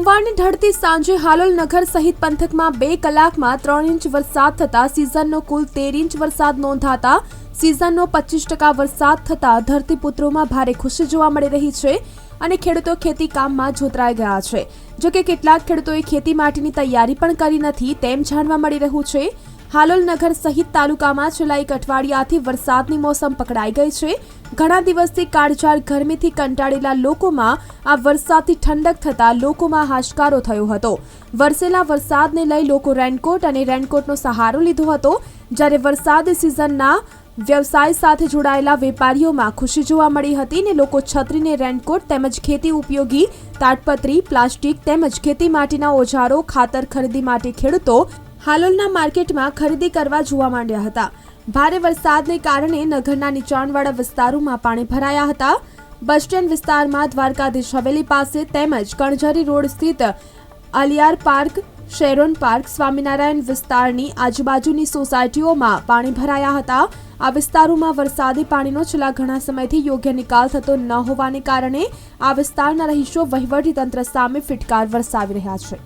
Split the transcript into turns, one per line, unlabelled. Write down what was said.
સોમવારની ઢળતી સાંજે હાલોલ નગર સહિત પંથકમાં બે કલાકમાં ત્રણ ઇંચ વરસાદ થતા સિઝનનો કુલ તેર ઇંચ વરસાદ નોંધાતા સિઝનનો પચીસ ટકા વરસાદ થતા ધરતીપુત્રોમાં ભારે ખુશી જોવા મળી રહી છે અને ખેડૂતો ખેતી કામમાં જોતરાઈ ગયા છે. જોકે કેટલાક ખેડૂતોએ ખેતી માટેની તૈયારી પણ કરી નથી તેમ જાણવા મળી રહ્યું છે. હાલોલ નગર સહિત તાલુકામાં છેલ્લા એક અઠવાડિયાથી વરસાદની મોસમ પકડાઈ ગઈ છે. ઘણા દિવસથી કાળઝાળ ગરમીથી કંટાળેલા લોકોમાં આ વરસાદથી ઠંડક થતાં લોકોમાં હાશકારો થયો હતો. વરસેલા વરસાદને લઈ લોકો રેનકોટ અને રેનકોટનો સહારો લીધો હતો. જ્યારે વરસાદ સિઝનના વ્યવસાય સાથે જોડાયેલા વેપારીઓમાં ખુશી જોવા મળી હતી ને લોકો છત્રીને રેનકોટ તેમજ ખેતી ઉપયોગી તાડપત્રી, પ્લાસ્ટિક તેમજ ખેતી માટેના ઓજારો ખાતર ખરીદી માટે ખેડૂતો હાલોલના માર્કેટમાં ખરીદી કરવા જોવા માંડ્યા હતા. ભારે વરસાદને કારણે નગરના નીચાણવાળા વિસ્તારોમાં પાણી ભરાયા હતા. બસ સ્ટેન્ડ વિસ્તારમાં દ્વારકાધીશ હવેલી પાસે તેમજ કણઝરી રોડ સ્થિત Aliyar park, Sharon park, Swaminarayan વિસ્તારની આજુબાજુની સોસાયટીઓમાં પાણી ભરાયા હતા. આ વિસ્તારોમાં વરસાદી પાણીનો છેલ્લા ઘણા સમયથી યોગ્ય નિકાલ થતો ન હોવાને કારણે આ વિસ્તારના રહીશો વહીવટી તંત્ર સામે ફિટકાર વરસાવી રહ્યા છે.